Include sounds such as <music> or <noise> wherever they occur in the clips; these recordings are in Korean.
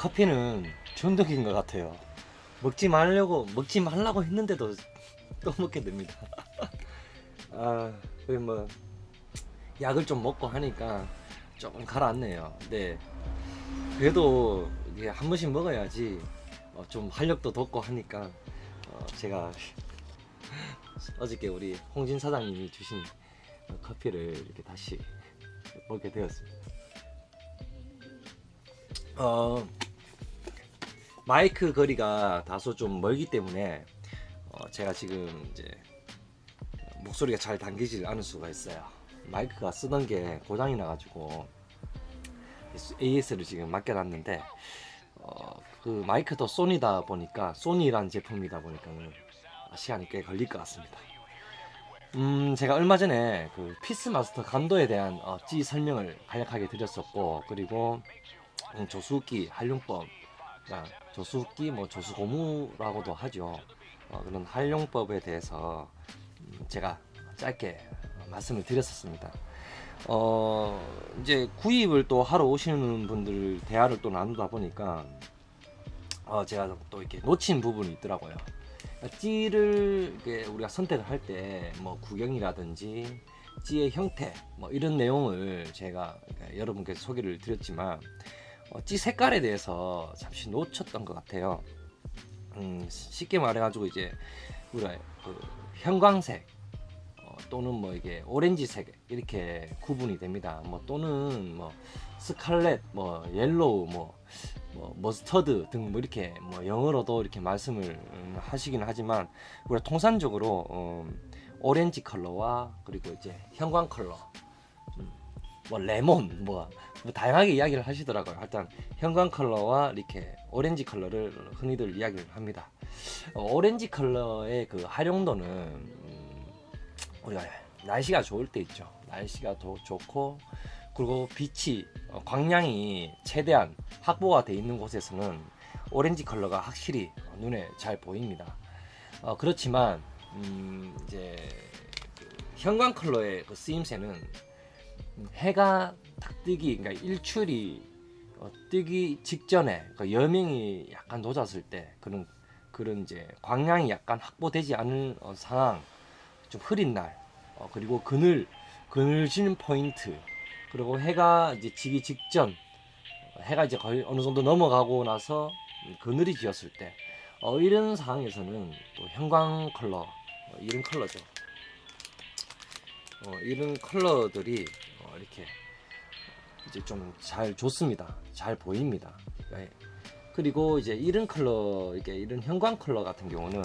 커피는 중독인 것 같아요. 먹지 말려고 먹지 말라고 했는데도 <laughs> 또 먹게 됩니다. <laughs> 아, 그뭐 약을 좀 먹고 하니까 조금 가라앉네요. 네. 그래도 이게 한 번씩 먹어야지 어, 좀 활력도 돋고 하니까 어, 제가 <laughs> 어저께 우리 홍진 사장님이 주신 어, 커피를 이렇게 다시 먹게 되었습니다. 어, 마이크 거리가 다소 좀 멀기 때문에 어, 제가 지금 이제 목소리가 잘 담기질 않을 수가 있어요. 마이크가 쓰던 게 고장이 나가지고 AS를 지금 맡겨놨는데 어, 그 마이크도 소니다 보니까 소니라는 제품이다 보니까는 시간이 꽤 걸릴 것 같습니다. 음, 제가 얼마 전에 그 피스마스터 감도에 대한 어, 찌 설명을 간략하게 드렸었고 그리고 음, 조수기 활용법, 그러니까 조수기 뭐 조수고무라고도 하죠. 어, 그런 활용법에 대해서 음, 제가 짧게 말씀을 드렸었습니다. 어, 이제 구입을 또 하러 오시는 분들 대화를 또 나누다 보니까 어, 제가 또 이렇게 놓친 부분이 있더라고요. 그러니까 찌를 우리가 선택을 할 때 뭐 구경이라든지 찌의 형태 뭐 이런 내용을 제가 여러분께서 소개를 드렸지만 어, 찌 색깔에 대해서 잠시 놓쳤던 것 같아요. 음, 쉽게 말해가지고 이제 우리가 그 형광색 어, 또는 뭐 이게 오렌지색 이렇게 구분이 됩니다. 뭐 또는 뭐 스칼렛, 뭐 옐로우, 뭐, 뭐 머스터드 등 뭐 이렇게 뭐 영어로도 이렇게 말씀을 음, 하시긴 하지만 우리가 통상적으로 음, 오렌지 컬러와 그리고 이제 형광 컬러, 음, 뭐 레몬, 뭐, 뭐 다양하게 이야기를 하시더라고요. 일단 형광 컬러와 이렇게 오렌지 컬러를 흔히들 이야기를 합니다. 어, 오렌지 컬러의 그 활용도는 음, 우리가 날씨가 좋을 때 있죠. 날씨가 더 좋고 그리고 빛이 어, 광량이 최대한 확보가 돼 있는 곳에서는 오렌지 컬러가 확실히 눈에 잘 보입니다. 어, 그렇지만 음, 이제 그 형광 컬러의 그 쓰임새는 해가 딱 뜨기 그러니까 일출이 어, 뜨기 직전에 그 여명이 약간 놓았을 때 그런 그런 이제 광량이 약간 확보되지 않은 어, 상황 좀 흐린 날 어, 그리고 그늘 그늘지는 포인트 그리고 해가 이제 지기 직전 어, 해가 이제 거의 어느 정도 넘어가고 나서 그늘이 지었을 때 어, 이런 상황에서는 또 형광 컬러 어, 이런 컬러죠. 어, 이런 컬러들이 어, 이렇게 이제 좀 잘 좋습니다. 잘 보입니다. 예. 그리고 이제 이런 컬러 이게 이런 형광 컬러 같은 경우는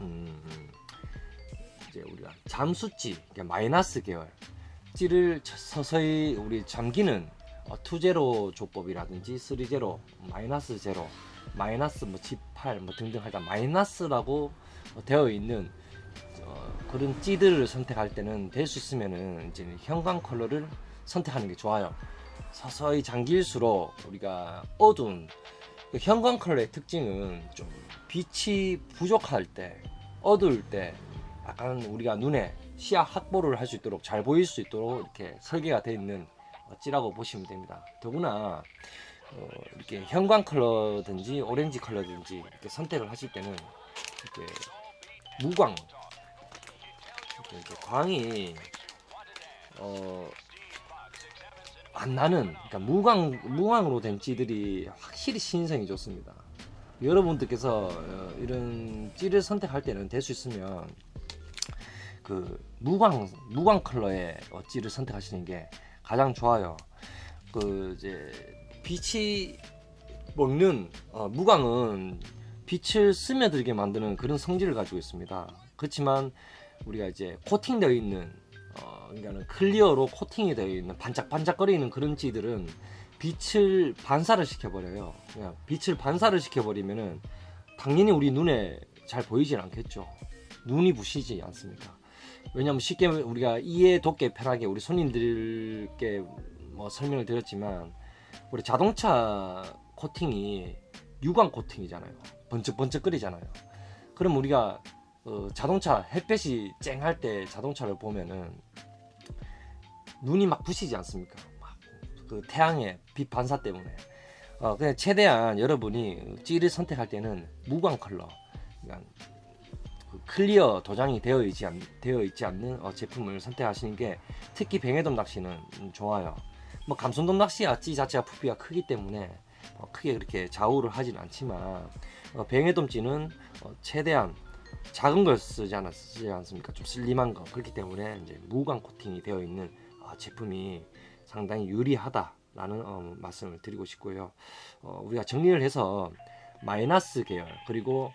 음, 음, 이제 우리가 잠수찌 마이너스 계열 찌를 서서히 우리 잠기는 어, 투제로 조법이라든지 쓰리제로 마이너스 제로 마이너스 뭐 G8 뭐 등등 하여튼 마이너스라고 어, 되어 있는 어, 그런 찌들을 선택할 때는 될 수 있으면은 이제 형광 컬러를 선택하는 게 좋아요. 서서히 잠길수록 우리가 어두운 그 형광 컬러의 특징은 좀 빛이 부족할 때 어두울 때 약간 우리가 눈에 시야 확보를 할 수 있도록 잘 보일 수 있도록 이렇게 설계가 되어 있는 어, 찌라고 보시면 됩니다. 더구나 어, 이렇게 형광 컬러든지 오렌지 컬러든지 이렇게 선택을 하실 때는 이렇게 무광 이렇게, 이렇게 광이 어, 안 나는 그러니까 무광 무광으로 된 찌들이 확실히 신성이 좋습니다. 여러분들께서 어, 이런 찌를 선택할 때는 될 수 있으면 그 무광 무광 컬러의 어, 찌를 선택하시는 게 가장 좋아요. 그 이제 빛이 먹는 어, 무광은 빛을 스며들게 만드는 그런 성질을 가지고 있습니다. 그렇지만 우리가 이제 코팅되어 있는 어, 그러니까는 클리어로 코팅이 되어 있는 반짝반짝거리는 그런 찌들은 빛을 반사를 시켜버려요. 그냥 빛을 반사를 시켜버리면은 당연히 우리 눈에 잘 보이진 않겠죠. 눈이 부시지 않습니까? 왜냐하면 쉽게 우리가 이해 돕게 편하게 우리 손님들께 뭐 설명을 드렸지만 우리 자동차 코팅이 유광 코팅이잖아요. 번쩍번쩍거리잖아요. 그럼 우리가 어, 자동차 햇볕이 쨍할 때 자동차를 보면은 눈이 막 부시지 않습니까? 막 그 태양의 빛 반사 때문에 어, 그냥 최대한 여러분이 찌를 선택할 때는 무광 컬러, 그러니까 그 클리어 도장이 되어 있지, 않, 되어 있지 않는 어, 제품을 선택하시는 게 특히 뱅에돔 낚시는 음, 좋아요. 뭐 감손돔 낚시야 찌 자체가 부피가 크기 때문에 어, 크게 그렇게 좌우를 하진 않지만 어, 뱅에돔 찌는 어, 최대한 작은 걸 쓰지 않았, 쓰지 않습니까? 좀 슬림한 거 그렇기 때문에 이제 무광 코팅이 되어 있는 어, 제품이 상당히 유리하다라는 어, 말씀을 드리고 싶고요. 어, 우리가 정리를 해서 마이너스 계열 그리고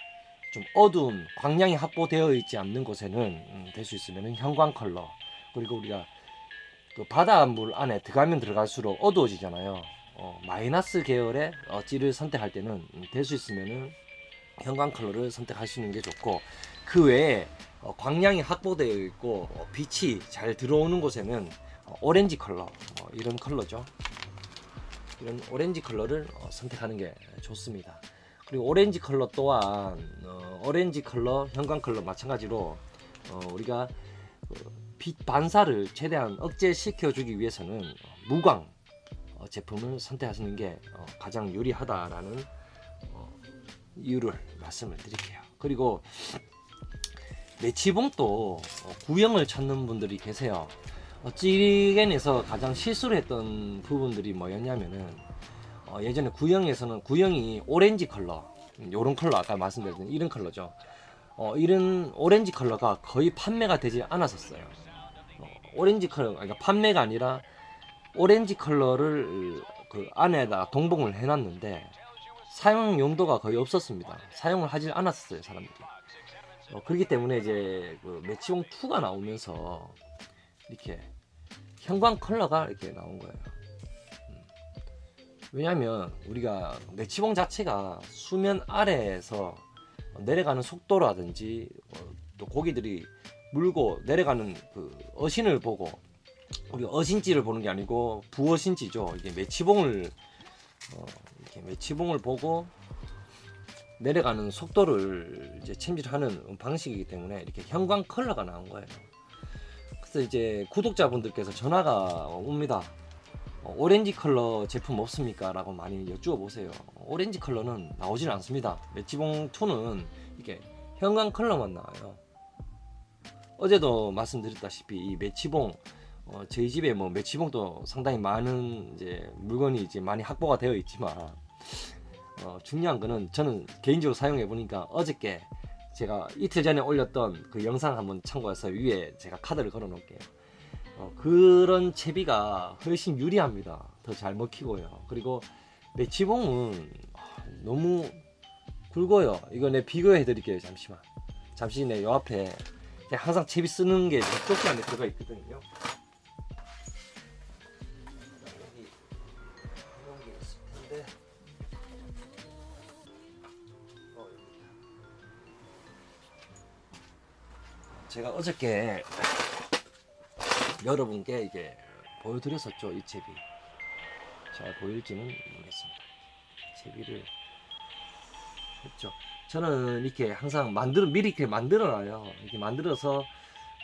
좀 어두운 광량이 확보되어 있지 않는 곳에는 음, 될수 있으면 형광 컬러 그리고 우리가 그 바닷물 안에 들어가면 들어갈수록 어두워지잖아요. 어, 마이너스 계열의 어, 찌를 선택할 때는 음, 될수 있으면은 형광 컬러를 선택하시는 게 좋고 그 외에 어, 광량이 확보되어 있고 어, 빛이 잘 들어오는 곳에는 어, 오렌지 컬러 어, 이런 컬러죠. 이런 오렌지 컬러를 어, 선택하는 게 좋습니다. 그리고 오렌지 컬러 또한 어, 오렌지 컬러, 형광 컬러 마찬가지로 어, 우리가 그빛 반사를 최대한 억제시켜 주기 위해서는 어, 무광 어, 제품을 선택하시는 게 어, 가장 유리하다라는 어, 이유를 말씀을 드릴게요. 그리고 매치봉도 어, 구형을 찾는 분들이 계세요. 어, 찌겐에서 가장 실수를 했던 부분들이 뭐였냐면은 어, 예전에 구형에서는 구형이 오렌지 컬러, 음, 요런 컬러 아까 말씀드렸던 이런 컬러죠. 어, 이런 오렌지 컬러가 거의 판매가 되지 않았었어요. 어, 오렌지 컬러, 그러니까 판매가 아니라 오렌지 컬러를 그 안에다 동봉을 해놨는데 사용 용도가 거의 없었습니다. 사용을 하질 않았어요, 사람들이. 어, 그렇기 때문에 이제 그 매치봉 2가 나오면서 이렇게 형광 컬러가 이렇게 나온 거예요. 음. 왜냐하면 우리가 매치봉 자체가 수면 아래에서 내려가는 속도라든지 어, 또 고기들이 물고 내려가는 그 어신을 보고 우리 어신지를 보는 게 아니고 부어신지죠. 이게 매치봉을 어, 이렇게 매치봉을 보고 내려가는 속도를 이제 챔질하는 방식이기 때문에 이렇게 형광 컬러가 나온 거예요. 그래서 이제 구독자분들께서 전화가 옵니다. 어, 오렌지 컬러 제품 없습니까? 라고 많이 여쭈어 보세요. 오렌지 컬러는 나오진 않습니다. 매치봉 2는 이게 형광 컬러만 나와요. 어제도 말씀드렸다시피 이 매치봉 어, 저희 집에 뭐 매치봉도 상당히 많은 이제 물건이 이제 많이 확보가 되어 있지만 어, 중요한 거는 저는 개인적으로 사용해 보니까 어저께 제가 이틀 전에 올렸던 그 영상 한번 참고해서 위에 제가 카드를 걸어 놓을게요. 어, 그런 채비가 훨씬 유리합니다. 더 잘 먹히고요. 그리고 매치봉은 아, 너무 굵어요. 이거 내 비교해 드릴게요. 잠시만. 잠시 내 요 앞에 항상 채비 쓰는 게 조끼 안에 들어가 있거든요. 여기 게 있을 텐데. 제가 어저께 여러분께 이게 보여드렸었죠 이 채비. 잘 보일지는 모르겠습니다. 채비를 했죠. 저는 이렇게 항상 만들어 미리 이렇게 만들어놔요. 이렇게 만들어서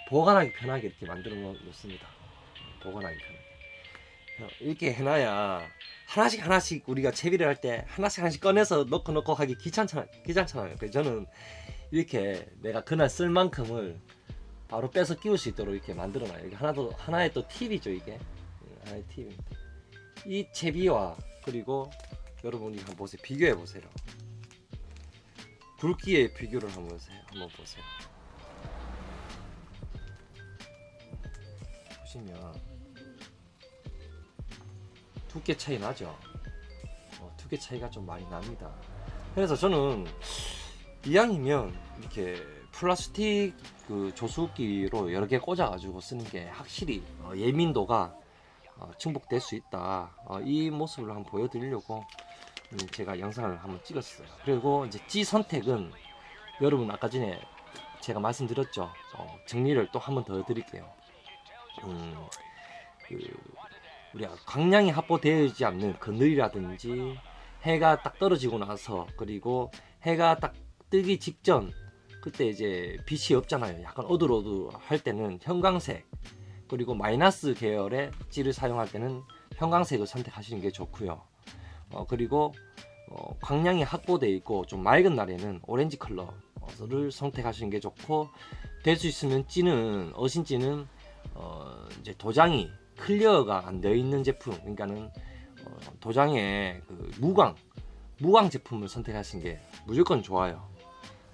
보관하기 편하게 이렇게 만들어 놓습니다. 보관하기 편하게 이렇게 해놔야 하나씩 하나씩 우리가 채비를 할 때 하나씩 하나씩 꺼내서 넣고 넣고 하기 귀찮잖아 귀찮잖아요 그래서 저는 이렇게 내가 그날 쓸 만큼을 바로 빼서 끼울 수 있도록 이렇게 만들어놔요. 이게 하나도 하나의 또 팁이죠 이게 음, 하나의 팁입니다. 이 채비와 그리고 여러분이 한번 보세요. 비교해 보세요. 굵기의 비교를 한번 보세요. 한번 보세요. 보시면 두께 차이 나죠. 어, 두께 차이가 좀 많이 납니다. 그래서 저는 이왕이면 이렇게 플라스틱 그 조수기로 여러 개 꽂아가지고 쓰는 게 확실히 어, 예민도가 어, 증폭될 수 있다. 어, 이 모습을 한번 보여드리려고 음, 제가 영상을 한번 찍었어요. 그리고 이제 찌 선택은 여러분 아까 전에 제가 말씀드렸죠. 어, 정리를 또 한번 더 드릴게요. 음, 그 우리가 강량이 확보되지 않는 그늘이라든지 해가 딱 떨어지고 나서 그리고 해가 딱 뜨기 직전 그때 이제 빛이 없잖아요. 약간 어두어두할 때는 형광색 그리고 마이너스 계열의 찌를 사용할 때는 형광색을 선택하시는 게 좋고요. 어, 그리고 어, 광량이 확보되어 있고 좀 맑은 날에는 오렌지 컬러를 선택하시는 게 좋고 될 수 있으면 찌는 어신찌는 어, 이제 도장이 클리어가 안 되어 있는 제품 그러니까는 어, 도장에 그 무광 무광 제품을 선택하시는 게 무조건 좋아요.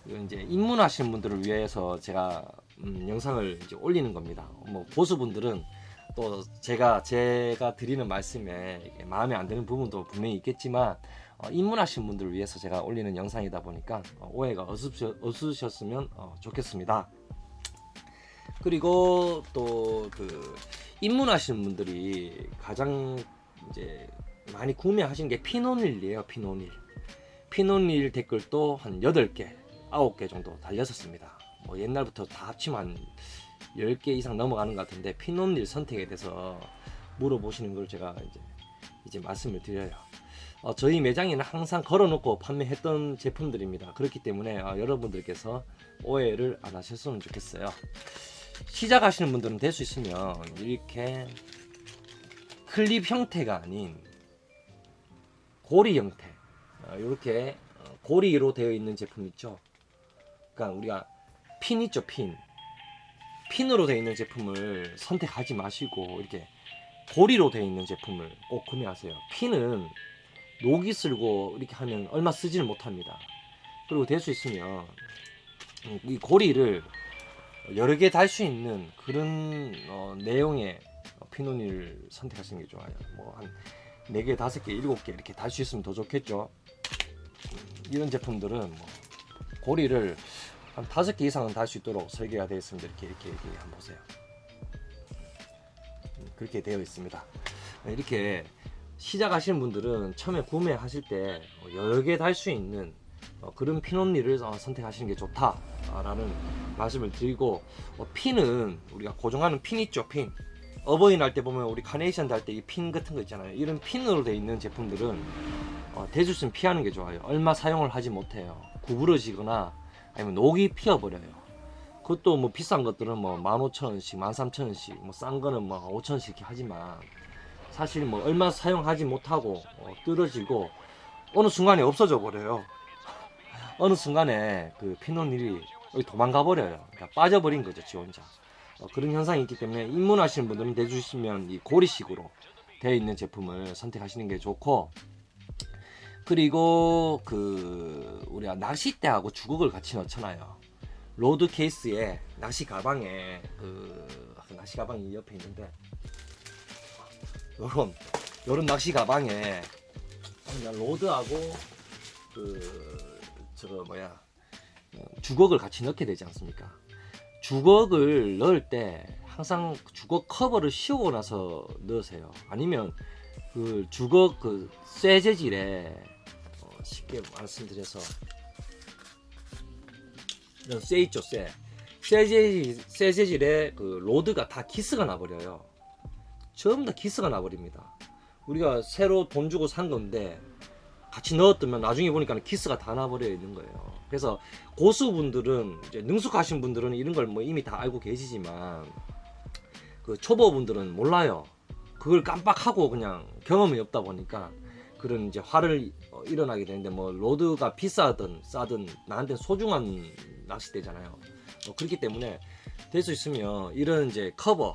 이제 입문하시는 분들을 위해서 제가 음, 영상을 이제 올리는 겁니다. 뭐 고수분들은 또 제가 제가 드리는 말씀에 마음에 안 드는 부분도 분명히 있겠지만 어, 입문하신 분들을 위해서 제가 올리는 영상이다 보니까 어, 오해가 없으셨으면 어, 좋겠습니다. 그리고 또그 입문하시는 분들이 가장 이제 많이 구매하시는 게 피노닐이에요. 피노닐. 피노닐 댓글도 한 8개, 9개 정도 달렸었습니다. 뭐 옛날부터 다 합치면 한 10개 이상 넘어가는 것 같은데 피노닐 선택에 대해서 물어보시는 걸 제가 이제 이제 말씀을 드려요. 어, 저희 매장에는 항상 걸어놓고 판매했던 제품들입니다. 그렇기 때문에 어, 여러분들께서 오해를 안 하셨으면 좋겠어요. 시작하시는 분들은 될 수 있으면 이렇게 클립 형태가 아닌 고리 형태 어, 이렇게 어, 고리로 되어 있는 제품 있죠. 그러니까 우리가 핀 있죠 핀 핀으로 되어 있는 제품을 선택하지 마시고 이렇게 고리로 되어 있는 제품을 꼭 구매하세요. 핀은 녹이 쓸고 이렇게 하면 얼마 쓰지를 못합니다. 그리고 될 수 있으면 음, 이 고리를 여러 개 달 수 있는 그런 어, 내용의 피노닐 선택하시는 게 좋아요. 뭐 한 4개, 5개, 7개 이렇게 달 수 있으면 더 좋겠죠. 음, 이런 제품들은 뭐 고리를 한 5개 이상은 달 수 있도록 설계가 되어 있습니다. 이렇게 이렇게 이렇게 한번 보세요. 음, 그렇게 되어 있습니다. 이렇게 시작하시는 분들은 처음에 구매하실 때 여러 개 달 수 있는 어, 그런 어, 선택하시는 게 좋다 라는 말씀을 드리고 어, 핀은 우리가 고정하는 핀 있죠 핀. 어버이날 때 보면 우리 카네이션 달 때 이 핀 같은 거 있잖아요. 이런 핀으로 되어 있는 제품들은 어, 대주스는 피하는 게 좋아요. 얼마 사용을 하지 못해요. 구부러지거나 아니면 녹이 피어버려요. 그것도 뭐 비싼 것들은 뭐 15,000원씩 13,000원씩 뭐 싼 거는 뭐 5,000원씩 이렇게 하지만 사실 뭐 얼마 사용하지 못하고 어, 떨어지고 어느 순간에 없어져 버려요. <laughs> 어느 순간에 그 피노닐이 여기 도망가 버려요. 그러니까 빠져버린 거죠, 지 혼자. 어, 그런 현상이 있기 때문에 입문하시는 분들은 대주시면 이 고리식으로 되어 있는 제품을 선택하시는 게 좋고 그리고 그 우리가 낚싯대하고 주걱을 같이 넣잖아요. 로드 케이스에 낚시 가방에 그 낚시 가방이 옆에 있는데 요런 요런 낚시 가방에 그냥 로드하고 그 저거 뭐야 어, 주걱을 같이 넣게 되지 않습니까? 주걱을 넣을 때 항상 주걱 커버를 씌우고 나서 넣으세요. 아니면 그 주걱 그 쇠 재질에 어, 쉽게 말씀드려서 이런 쇠 있죠 쇠. 쇠 재질 쇠 재질에 그 로드가 다 기스가 나버려요. 전부 다 기스가 나버립니다. 우리가 새로 돈 주고 산 건데 같이 넣었더면 나중에 보니까 키스가 다 나버려 있는 거예요. 그래서 고수분들은 이제 능숙하신 분들은 이런 걸 뭐 이미 다 알고 계시지만 그 초보분들은 몰라요. 그걸 깜빡하고 그냥 경험이 없다 보니까 그런 이제 화를 어, 일어나게 되는데 뭐 로드가 비싸든 싸든 나한테 소중한 낚싯대잖아요. 어, 그렇기 때문에 될 수 있으면 이런 이제 커버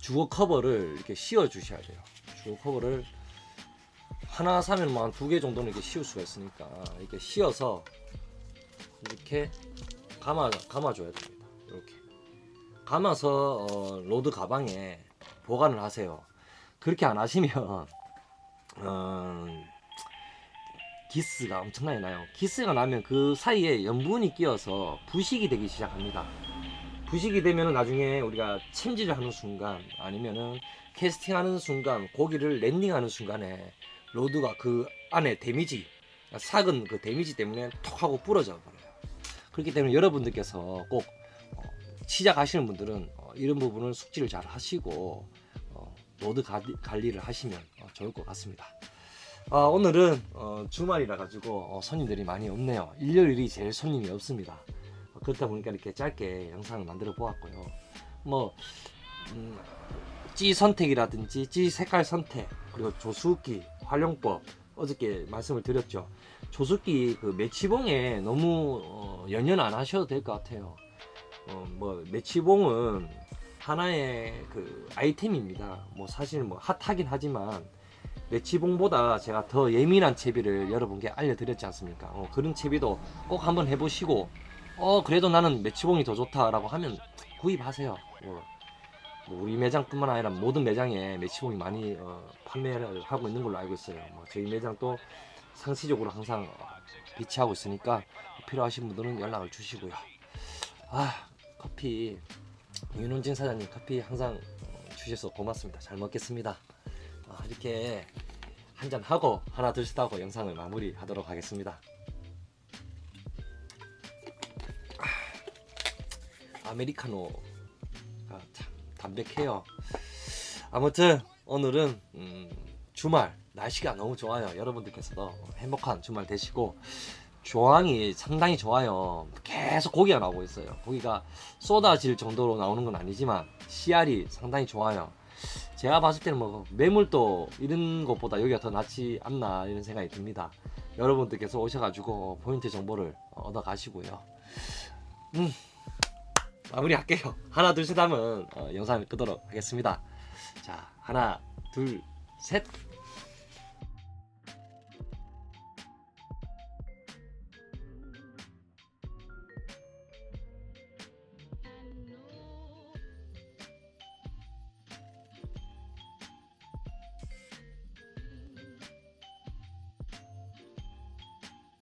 주걱 커버를 이렇게 씌워 주셔야 돼요. 주걱 커버를 하나 사면 뭐 한 두 개 정도는 이렇게 씌울 수가 있으니까 이렇게 씌워서 이렇게 감아 감아줘야 됩니다. 이렇게 감아서 어, 로드 가방에 보관을 하세요. 그렇게 안 하시면 <laughs> 어, 기스가 엄청나게 나요. 기스가 나면 그 사이에 염분이 끼어서 부식이 되기 시작합니다. 부식이 되면 나중에 우리가 챔질을 하는 순간 아니면은 캐스팅하는 순간 고기를 랜딩하는 순간에 로드가 그 안에 데미지 삭은 그 데미지 때문에 톡 하고 부러져 버려요. 그렇기 때문에 여러분들께서 꼭 어, 시작하시는 분들은 어, 이런 부분을 숙지를 잘 하시고 어, 로드 관리, 를 하시면 어, 좋을 것 같습니다. 아, 오늘은 어, 주말이라 가지고 어, 손님들이 많이 없네요. 일요일이 제일 손님이 없습니다. 어, 그렇다 보니까 이렇게 짧게 영상을 만들어 보았고요. 뭐 음, 찌 선택이라든지 찌 색깔 선택 그리고 조수기 활용법 어저께 말씀을 드렸죠. 조숙기 그 매치봉에 너무 어, 연연 안 하셔도 될 것 같아요. 어, 뭐 매치봉은 하나의 그 아이템입니다. 뭐 사실 뭐 핫하긴 하지만 매치봉보다 제가 더 예민한 채비를 여러분께 알려드렸지 않습니까? 어, 그런 채비도 꼭 한번 해보시고 어 그래도 나는 매치봉이 더 좋다라고 하면 구입하세요. 뭐, 뭐 우리 매장뿐만 아니라 모든 매장에 매치봉이 많이 어, 판매를 하고 있는 걸로 알고 있어요. 뭐 저희 매장도 상시적으로 항상 어, 비치하고 있으니까 필요하신 분들은 연락을 주시고요. 아 커피 윤원진 사장님 커피 항상 어, 주셔서 고맙습니다. 잘 먹겠습니다. 아, 이렇게 한 잔 하고 하나 하고 영상을 마무리하도록 하겠습니다. 아, 아메리카노가 참 담백해요. 아무튼 오늘은 음, 주말 날씨가 너무 좋아요. 여러분들께서도 행복한 주말 되시고 조항이 상당히 좋아요. 계속 고기가 나오고 있어요. 고기가 쏟아질 정도로 나오는 건 아니지만 씨알이 상당히 좋아요. 제가 봤을 때는 뭐 매물도 이런 것보다 여기가 더 낫지 않나 이런 생각이 듭니다. 여러분들께서 오셔가지고 포인트 정보를 얻어 가시고요. 음 마무리할게요. 하나 둘 셋 하면 어, 영상을 끄도록 하겠습니다. 자 하나 둘 셋.